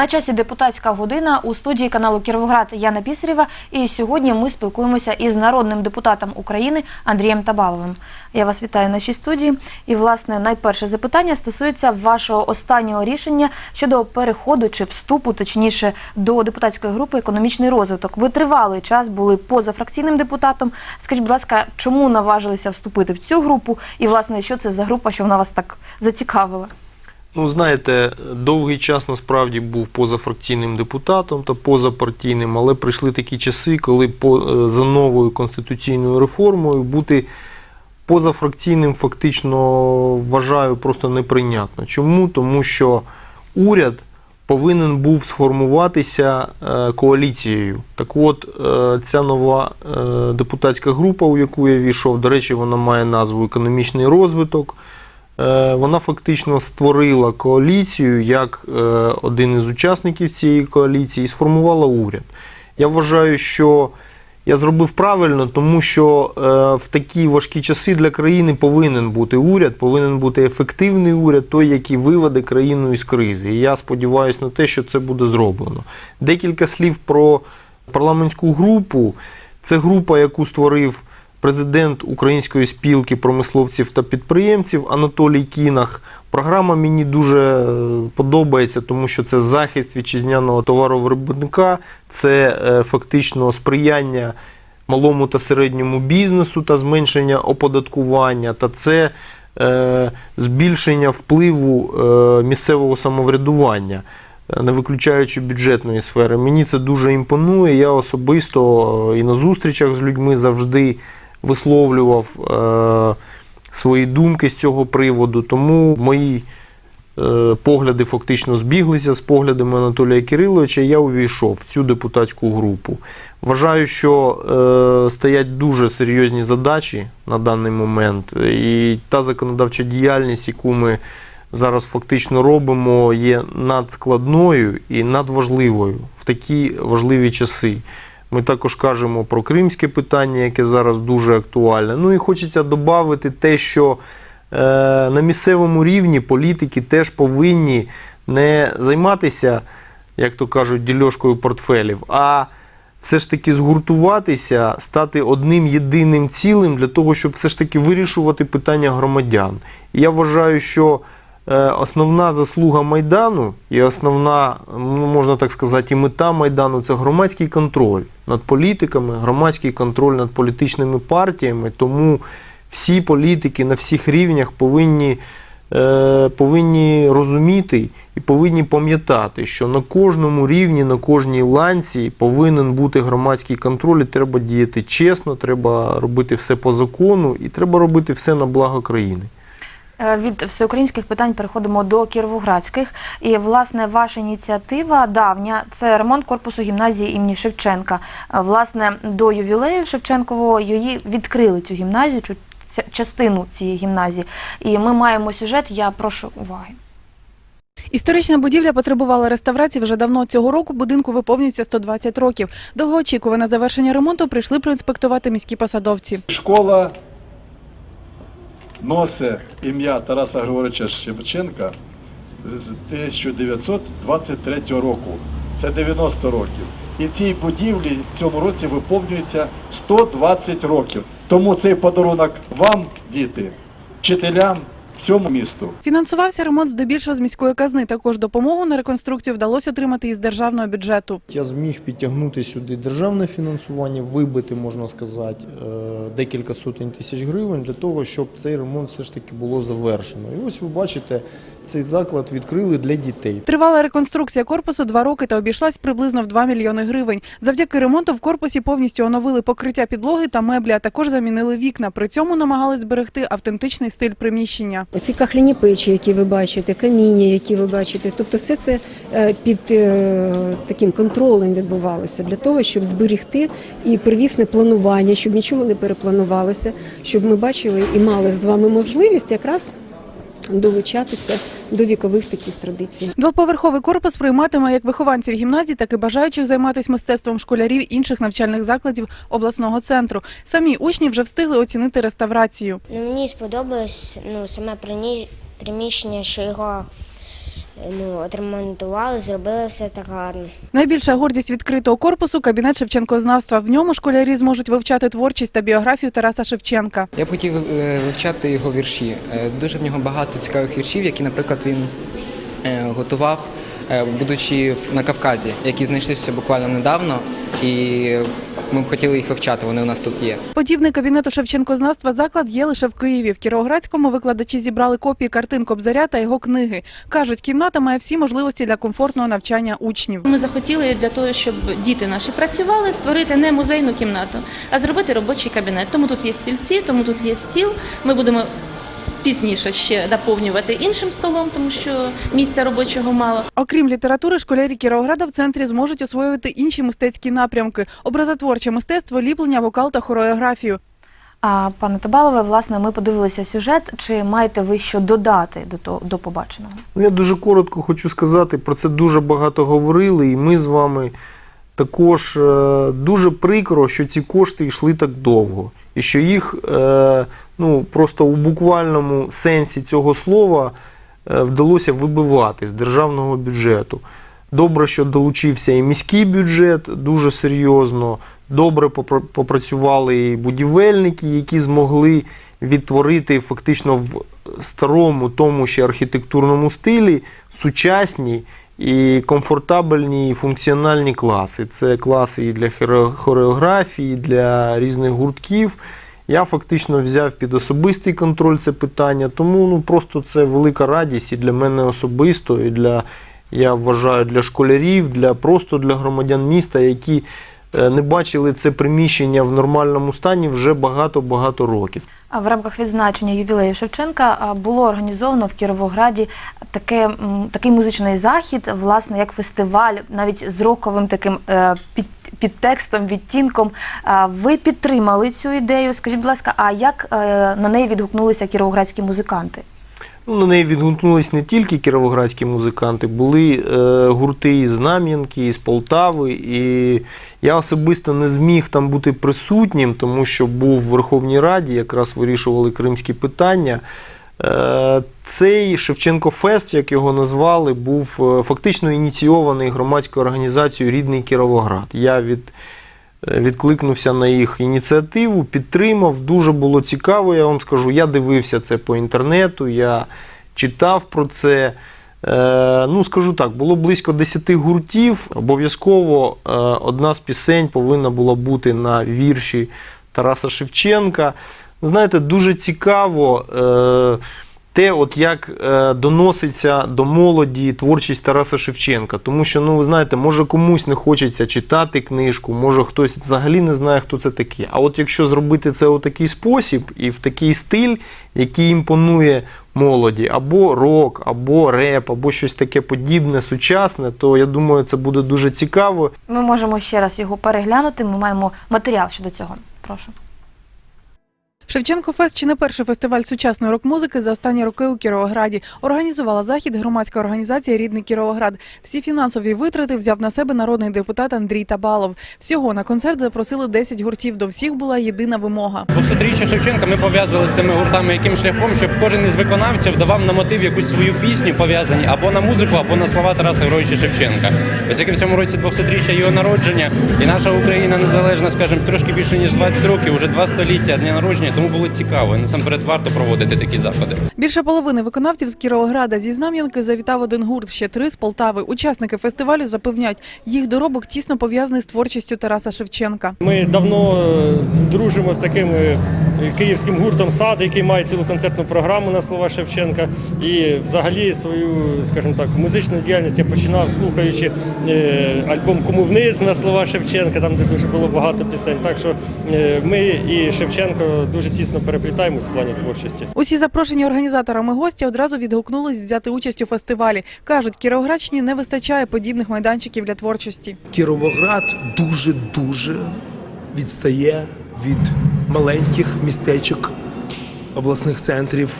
На часі депутатська година у студії каналу Кіровоград Яна Пісарєва. І сьогодні ми спілкуємося із народним депутатом України Андрієм Табаловим. Я вас вітаю в нашій студії. І, власне, найперше запитання стосується вашого останнього рішення щодо переходу чи вступу, точніше, до депутатської групи економічний розвиток. Ви тривалий час були позафракційним депутатом. Скажіть, будь ласка, чому наважилися вступити в цю групу? І, власне, що це за група, що вона вас так зацікавила? Ну, знаєте, довгий час насправді був позафракційним депутатом та позапартійним, але прийшли такі часи, коли по, е, за новою конституційною реформою бути позафракційним фактично вважаю просто неприйнятно. Чому? Тому що уряд повинен був сформуватися е, коаліцією. Так от, е, ця нова депутатська група, у яку я війшов, до речі, вона має назву економічний розвиток. Е, Вона фактично створила коаліцію як е, один із учасників цієї коаліції і сформувала уряд. Я вважаю, що я зробив правильно, тому що е, в такі важкі часи для країни повинен бути уряд, повинен бути ефективний уряд, той, який виведе країну із кризи. І я сподіваюся на те, що це буде зроблено. Декілька слів про парламентську групу. Це група, яку створив президент Української спілки промисловців та підприємців Анатолій Кінах. Програма мені дуже е, подобається, тому що це захист вітчизняного товаровиробника, це е, фактично сприяння малому та середньому бізнесу та зменшення оподаткування, та це е, збільшення впливу місцевого самоврядування. Не виключаючи бюджетної сфери, мені це дуже імпонує. Я особисто і на зустрічах з людьми завжди висловлював е, свої думки з цього приводу. Тому мої е, погляди фактично збіглися з поглядами Анатолія Кириловича. Я увійшов в цю депутатську групу. Вважаю, що е, стоять дуже серйозні задачі на даний момент, і та законодавча діяльність, яку ми зараз фактично робимо, є надскладною і надважливою в такі важливі часи. Ми також кажемо про кримське питання, яке зараз дуже актуальне. Ну і хочеться додати те, що е, на місцевому рівні політики теж повинні не займатися, як то кажуть, дільошкою портфелів, а все ж таки згуртуватися, стати одним єдиним цілим для того, щоб все ж таки вирішувати питання громадян. І я вважаю, що основна заслуга Майдану і основна, ну, можна так сказати, і мета Майдану це громадський контроль над політиками, громадський контроль над політичними партіями. Тому всі політики на всіх рівнях повинні, е, повинні розуміти і повинні пам'ятати, що на кожному рівні, на кожній ланці повинен бути громадський контроль, і треба діяти чесно, треба робити все по закону і треба робити все на благо країни. Е, Від всеукраїнських питань переходимо до кіровоградських. І власне ваша ініціатива давня це ремонт корпусу гімназії імені Шевченка. Е, Власне, до ювілею Шевченкового її відкрили цю гімназію, ця- частину цієї гімназії. І ми маємо сюжет. Я прошу уваги. Історична будівля потребувала реставрації вже давно. Цього року будинку виповнюється 120 років. Довгоочікуване завершення ремонту прийшли проінспектувати міські посадовці. Школа носить ім'я Тараса Григоровича Шевченка з 1923 року. Це 90 років. І цій будівлі в цьому році виповнюється 120 років. Тому цей подарунок вам, діти, вчителям, всьому місту. Фінансувався ремонт здебільшого з міської казни. Також допомогу на реконструкцію вдалося отримати із державного бюджету. Я зміг підтягнути сюди державне фінансування, вибити, можна сказати, е, декілька сотень тисяч гривень для того, щоб цей ремонт все ж таки було завершено. І ось ви бачите, цей заклад відкрили для дітей. Тривала реконструкція корпусу два роки та обійшлась приблизно в 2 мільйони гривень. Завдяки ремонту в корпусі повністю оновили покриття підлоги та меблі, а також замінили вікна. При цьому намагались зберегти автентичний стиль приміщення. Оці кахляні печі, які ви бачите, каміння, які ви бачите, тобто все це е, під е, таким контролем відбувалося для того, щоб зберегти і первісне планування, щоб нічого не перепланувалося, щоб ми бачили і мали з вами можливість якраз долучатися до вікових таких традицій. Двоповерховий корпус прийматиме як вихованців гімназії, так і бажаючих займатися мистецтвом школярів інших навчальних закладів обласного центру. Самі учні вже встигли оцінити реставрацію. Ну, мені сподобалось ну, саме приміщення, що його ну, отремонтували, зробили все так гарно. Найбільша гордість відкритого корпусу кабінет Шевченкознавства. В ньому школярі зможуть вивчати творчість та біографію Тараса Шевченка. Я б хотів е, вивчати його вірші. Е, Дуже в нього багато цікавих віршів, які, наприклад, він е, готував, будучи в- на Кавказі, які знайшлися буквально недавно, і ми б хотіли їх вивчати. Вони у нас тут є. Подібний кабінету Шевченкознавства заклад є лише в Києві. В Кіровоградському викладачі зібрали копії картин Кобзаря та його книги. Кажуть, кімната має всі можливості для комфортного навчання учнів. Ми захотіли для того, щоб діти наші працювали, створити не музейну кімнату, а зробити робочий кабінет. Тому тут є стільці, тому тут є стіл. Ми будемо пізніше ще наповнювати іншим столом, тому що місця робочого мало. Окрім літератури, школярі Кіровограда в центрі зможуть освоювати інші мистецькі напрямки: образотворче мистецтво, ліплення, вокал та хореографію. А пане Табалове, власне, ми подивилися сюжет. Чи маєте ви що додати до того до побаченого? Ну, я дуже коротко хочу сказати, про це дуже багато говорили, і ми з вами також е, дуже прикро, що ці кошти йшли так довго. І що їх е, ну, просто у буквальному сенсі цього слова е, вдалося вибивати з державного бюджету. Добре, що долучився і міський бюджет дуже серйозно. Добре попрацювали і будівельники, які змогли відтворити фактично в старому, тому ще архітектурному стилі сучасні і комфортабельні і функціональні класи. Це класи і для хоре- хореографії, і для різних гуртків. Я фактично взяв під особистий контроль це питання, тому ну, просто це велика радість і для мене особисто, і для, я вважаю, для школярів, для просто для громадян міста, які не бачили це приміщення в нормальному стані вже багато-багато років. А в рамках відзначення ювілею Шевченка було організовано в Кіровограді таке, такий музичний захід, власне, як фестиваль, навіть з роковим таким е, під, підтекстом, відтінком. Ви підтримали цю ідею. Скажіть, будь ласка, а як е, на неї відгукнулися кіровоградські музиканти? Ну, на неї відгукнулись не тільки кіровоградські музиканти, були е, гурти із Знам'янки, із Полтави. І я особисто не зміг там бути присутнім, тому що був в Верховній Раді, якраз вирішували кримські питання. Е, Цей Шевченко Фест, як його назвали, був е, фактично ініційований громадською організацією Рідний Кіровоград. Я від, відкликнувся на їх ініціативу, підтримав. Дуже було цікаво, я вам скажу. Я дивився це по інтернету, я читав про це. Е, ну, скажу так, було близько 10 гуртів. Обов'язково е, одна з пісень повинна була бути на вірші Тараса Шевченка. Знаєте, дуже цікаво. Те, от як е, доноситься до молоді творчість Тараса Шевченка. Тому що, ну ви знаєте, може комусь не хочеться читати книжку, може хтось взагалі не знає, хто це такий. А от якщо зробити це у такий спосіб і в такий стиль, який імпонує молоді, або рок, або реп, або щось таке подібне, сучасне, то я думаю, це буде дуже цікаво. Ми можемо ще раз його переглянути. Ми маємо матеріал щодо цього. Прошу. Шевченко Фест чи не перший фестиваль сучасної рок-музики за останні роки у Кіровограді. Організувала захід громадська організація Рідний Кіровоград. Всі фінансові витрати взяв на себе народний депутат Андрій Табалов. Всього на концерт запросили 10 гуртів. До всіх була єдина вимога. 200-річчя Шевченка ми пов'язали з цими гуртами яким шляхом, щоб кожен із виконавців давав на мотив якусь свою пісню пов'язані або на музику, або на слова Тараса Григоровича Шевченка. Ось як в цьому році 200-річчя його народження, і наша Україна незалежна, скажімо, трошки більше ніж 20 років, уже два століття дня народження, тому було цікаво. І насамперед варто проводити такі заходи. Більше половини виконавців з Кіровограда зі Знам'янки завітав один гурт, ще три з Полтави. Учасники фестивалю запевняють, їх доробок тісно пов'язаний з творчістю Тараса Шевченка. Ми давно е, дружимо з таким е, київським гуртом сад, який має цілу концертну програму на слова Шевченка. І взагалі свою, скажімо так, музичну діяльність я починав слухаючи е, альбом Кому вниз на слова Шевченка, там де дуже було багато пісень. Так що ми і Шевченко дуже тісно переплітаємось в плані творчості. Усі запрошені організаторами гості одразу відгукнулись взяти участь у фестивалі. кажуть, Кіровоградщині не вистачає подібних майданчиків для творчості. Кіровоград дуже дуже відстає від маленьких містечок обласних центрів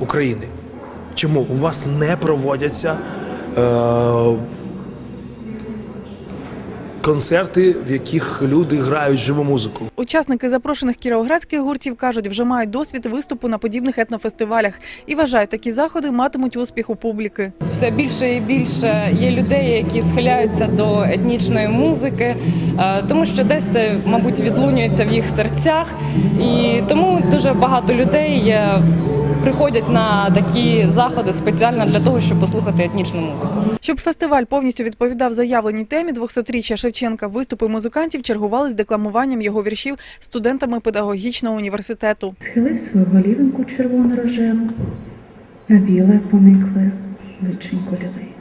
України. Чому у вас не проводяться е, концерти, в яких люди грають живу музику. Учасники запрошених кіровоградських гуртів кажуть, вже мають досвід виступу на подібних етнофестивалях і вважають, такі заходи матимуть успіх у публіки. Все більше і більше є людей, які схиляються до етнічної музики, е, тому що десь це, мабуть, відлунюється в їх серцях, і тому дуже багато людей приходять на такі заходи спеціально для того, щоб послухати етнічну музику. Щоб фестиваль повністю відповідав заявленій темі 200-річчя Шевченка, виступи музикантів чергували з декламуванням його віршів студентами педагогічного університету. Схилив свою голівеньку червоно-рожеву, на біле поникле личенько лілей.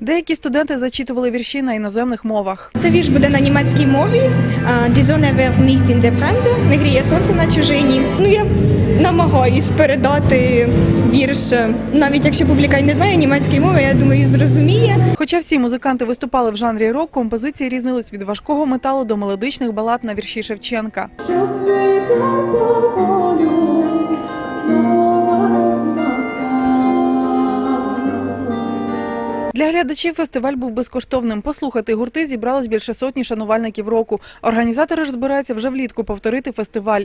Деякі студенти зачитували вірші на іноземних мовах. Це вірш буде на німецькій мові. Der Fremde, не гріє сонце на чужині. Ну я намагаюсь передати вірш, навіть якщо публіка й не знає німецької мови, я думаю, зрозуміє. Хоча всі музиканти виступали в жанрі рок, композиції різнились від важкого металу до мелодичних балад на вірші Шевченка. Для глядачів фестиваль був безкоштовним. Послухати гурти зібралось більше сотні шанувальників року. Організатори ж збираються вже влітку повторити фестиваль.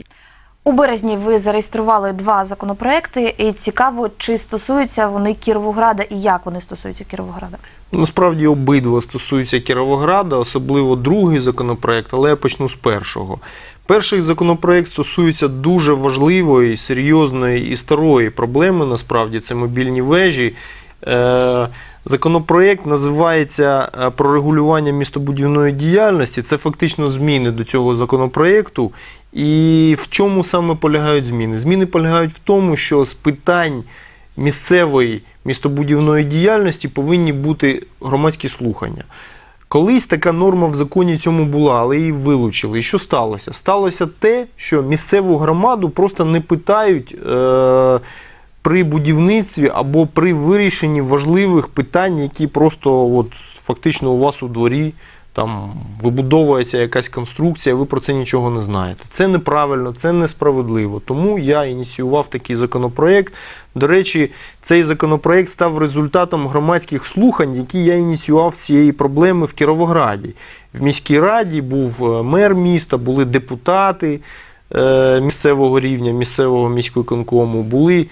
У березні ви зареєстрували два законопроекти, і цікаво, чи стосуються вони Кіровограда і як вони стосуються Кіровограда. Насправді обидва стосуються Кіровограда, особливо другий законопроект, але я почну з першого. Перший законопроект стосується дуже важливої, серйозної і старої проблеми. Насправді це мобільні вежі. Законопроект називається е, про регулювання містобудівної діяльності. Це фактично зміни до цього законопроекту. І в чому саме полягають зміни? Зміни полягають в тому, що з питань місцевої містобудівної діяльності повинні бути громадські слухання. Колись така норма в законі цьому була, але її вилучили. І що сталося? Сталося те, що місцеву громаду просто не питають. Е- при будівництві або при вирішенні важливих питань, які просто от, фактично у вас у дворі там вибудовується якась конструкція, ви про це нічого не знаєте. Це неправильно, це несправедливо. Тому я ініціював такий законопроект. До речі, цей законопроект став результатом громадських слухань, які я ініціював з цієї проблеми в Кіровограді. В міській раді був е, мер міста, були депутати е, місцевого рівня, місцевого міськвиконкому, були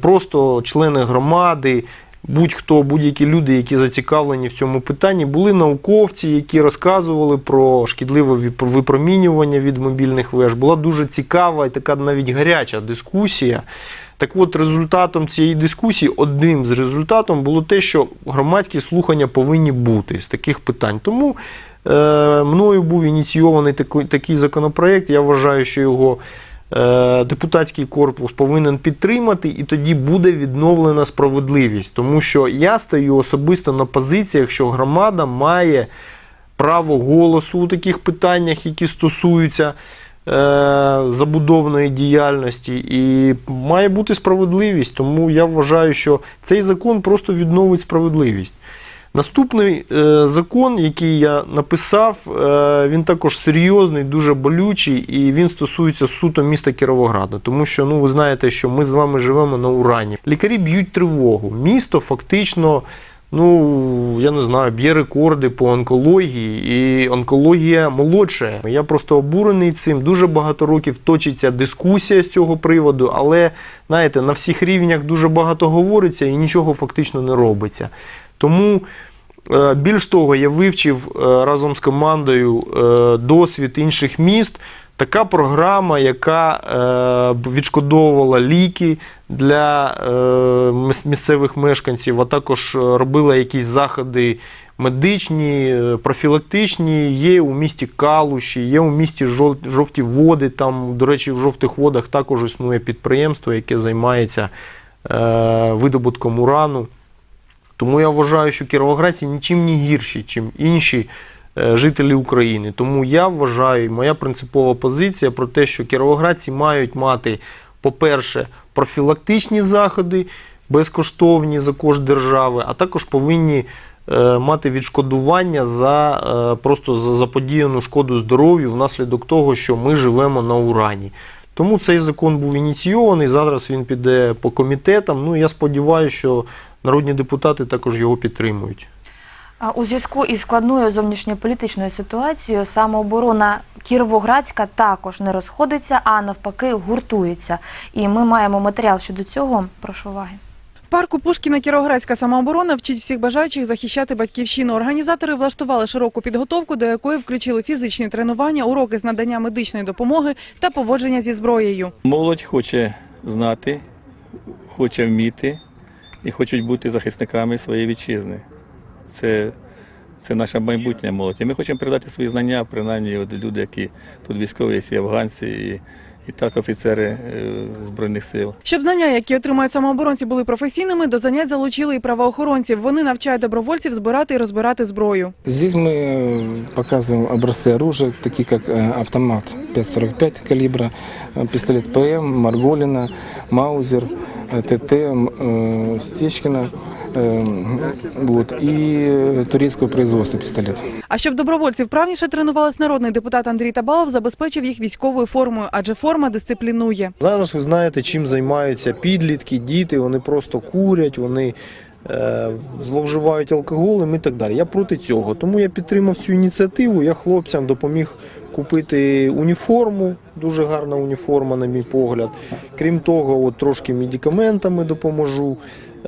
просто члени громади, будь-хто, будь-які люди, які зацікавлені в цьому питанні, були науковці, які розказували про шкідливе випромінювання від мобільних веж. Була дуже цікава і така навіть гаряча дискусія. Так от, результатом цієї дискусії, одним з результатом було те, що громадські слухання повинні бути з таких питань. Тому е, мною був ініційований такий, такий законопроект. Я вважаю, що його е, депутатський корпус повинен підтримати, і тоді буде відновлена справедливість. Тому що я стою особисто на позиціях, що громада має право голосу у таких питаннях, які стосуються е, забудовної діяльності, і має бути справедливість. Тому я вважаю, що цей закон просто відновить справедливість. Наступний е, закон, який я написав, е, він також серйозний, дуже болючий, і він стосується суто міста Кіровограда. Тому що ну, ви знаєте, що ми з вами живемо на Урані. Лікарі б'ють тривогу. Місто фактично. Ну, я не знаю, б'є рекорди по онкології, і онкологія молодша. Я просто обурений цим. Дуже багато років точиться дискусія з цього приводу, але знаєте, на всіх рівнях дуже багато говориться і нічого фактично не робиться. Тому е, більш того, я вивчив е, разом з командою е, досвід інших міст. Така програма, яка відшкодовувала ліки для місцевих мешканців, а також робила якісь заходи медичні, профілактичні, є у місті Калуші, є у місті жовті води. Там, до речі, в жовтих водах також існує підприємство, яке займається видобутком урану. Тому я вважаю, що кіровоградці нічим не гірші, чим інші е, жителі України. Тому я вважаю, моя принципова позиція про те, що кіровоградці мають мати, по-перше, профілактичні заходи, безкоштовні за кошт держави, а також повинні е, мати відшкодування за е, просто за заподіяну шкоду здоров'ю внаслідок того, що ми живемо на урані. Тому цей закон був ініційований. Зараз він піде по комітетам. Ну я сподіваюся, що народні депутати також його підтримують. А У зв'язку із складною зовнішньополітичною ситуацією самооборона Кіровоградська також не розходиться, а навпаки гуртується. І ми маємо матеріал щодо цього. Прошу уваги. В парку Пушкіна Кіровоградська самооборона вчить всіх бажаючих захищати батьківщину. Організатори влаштували широку підготовку, до якої включили фізичні тренування, уроки з надання медичної допомоги та поводження зі зброєю. Молодь хоче знати, хоче вміти і хочуть бути захисниками своєї вітчизни. Це, це наша майбутня молодь. І ми хочемо передати свої знання, принаймні от люди, які тут військові, є і афганці, і, і так офіцери е, Збройних сил. Щоб знання, які отримують самооборонці, були професійними, до занять залучили і правоохоронців. Вони навчають добровольців збирати і розбирати зброю. Здесь мы э, показываем образцы оружия, такие как э, автомат 5,45 калибра, э, пистолет ПМ, Марголина, Маузер, э, ТТ, м, э, Стечкина э, вот, и э, турецкого производства пистолет. А щоб добровольці вправніше тренувались, народний депутат Андрій Табалов забезпечив їх військовою формою, адже форма дисциплінує. Зараз ви знаєте, чим займаються підлітки, діти, вони просто курять, вони е, зловживають алкоголем і так далі. Я проти цього. Тому я підтримав цю ініціативу. Я хлопцям допоміг купити уніформу, дуже гарна уніформа, на мій погляд. Крім того, от трошки медикаментами допоможу.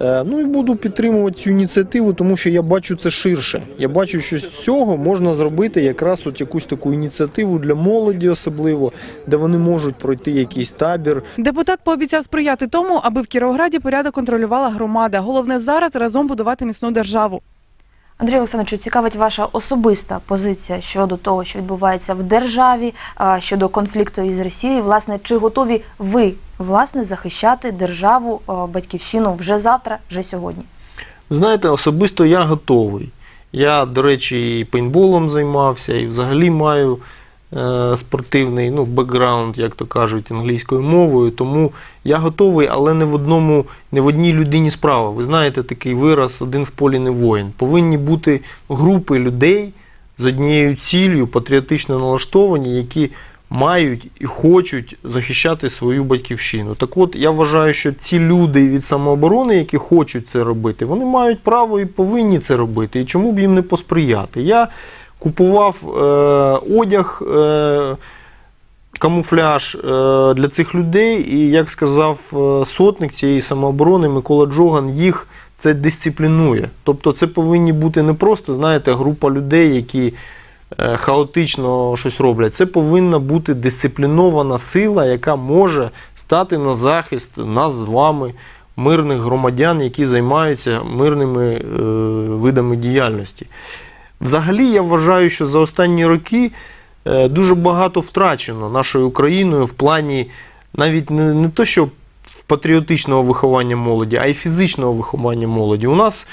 Е, Ну і буду підтримувати цю ініціативу, тому що я бачу це ширше. Я бачу, що з цього можна зробити якраз от якусь таку ініціативу для молоді, особливо, де вони можуть пройти якийсь табір, Депутат пообіцяв сприяти тому, аби в Кіровограді порядок контролювала громада. Головне зараз разом будувати міцну державу. Андрій Олександровичу, цікавить ваша особиста позиція щодо того, що відбувається в державі, щодо конфлікту із Росією. Власне, чи готові ви власне захищати державу, батьківщину вже завтра, вже сьогодні? Знаєте, особисто я готовий. Я, до речі, і пейнтболом займався, і взагалі маю спортивний ну, бекграунд, як то кажуть, англійською мовою. Тому я готовий, але не в одному, не в одній людині справа. Ви знаєте такий вираз один в полі не воїн. Повинні бути групи людей з однією ціллю, патріотично налаштовані, які мають і хочуть захищати свою батьківщину. Так от я вважаю, що ці люди від самооборони, які хочуть це робити, вони мають право і повинні це робити. І чому б їм не посприяти? Я купував е, одяг. Е, Камуфляж е, для цих людей, і як сказав е, сотник цієї самооборони Микола Джоган, їх це дисциплінує. Тобто це повинні бути не просто, знаєте, група людей, які е, хаотично щось роблять. Це повинна бути дисциплінована сила, яка може стати на захист нас з вами, мирних громадян, які займаються мирними е, видами діяльності. Взагалі, я вважаю, що за останні роки е, дуже багато втрачено нашою Україною в плані навіть не, не то, що патріотичного виховання молоді, а й фізичного виховання молоді. У нас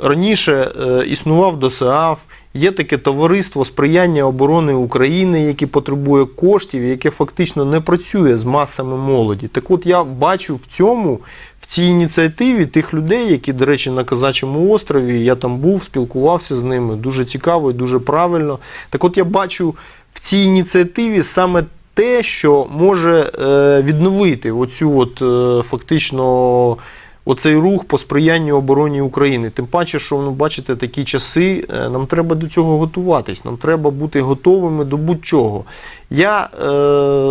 раніше е, існував ДОСААФ, є таке товариство сприяння оборони України, яке потребує коштів, яке фактично не працює з масами молоді. Так от я бачу в цьому, цій ініціативі тих людей, які, до речі, на Казачому острові, я там був, спілкувався з ними, дуже цікаво і дуже правильно. Так от я бачу в цій ініціативі саме те, що може е, відновити оцю от е, фактично оцей рух по сприянню обороні України. Тим паче, що ну, бачите, такі часи, е, нам треба до цього готуватись, нам треба бути готовими до будь-чого. Я е,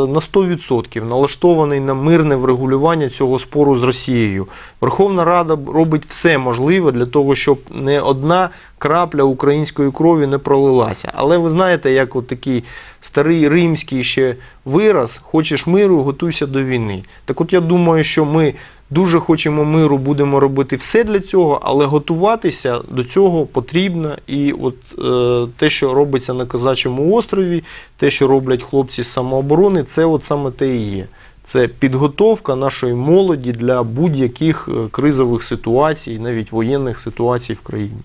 на 100% налаштований на мирне врегулювання цього спору з Росією. Верховна Рада робить все можливе для того, щоб не одна крапля української крові не пролилася. Але ви знаєте, як от такий старий римський ще вираз: хочеш миру, готуйся до війни. Так от я думаю, що ми дуже хочемо миру, будемо робити все для цього, але готуватися до цього потрібно. І от е, те, що робиться на Козачому острові, те, що роблять хлопці з самооборони, це от саме те і є. Це підготовка нашої молоді для будь-яких е, кризових ситуацій, навіть воєнних ситуацій в країні.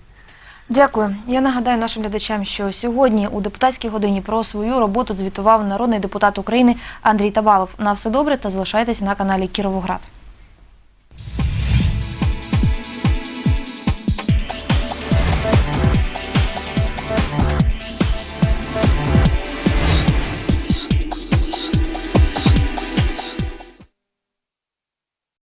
Дякую. Я нагадаю нашим глядачам, що сьогодні у депутатській годині про свою роботу звітував народний депутат України Андрій Табалов. На все добре та залишайтесь на каналі Кіровоград.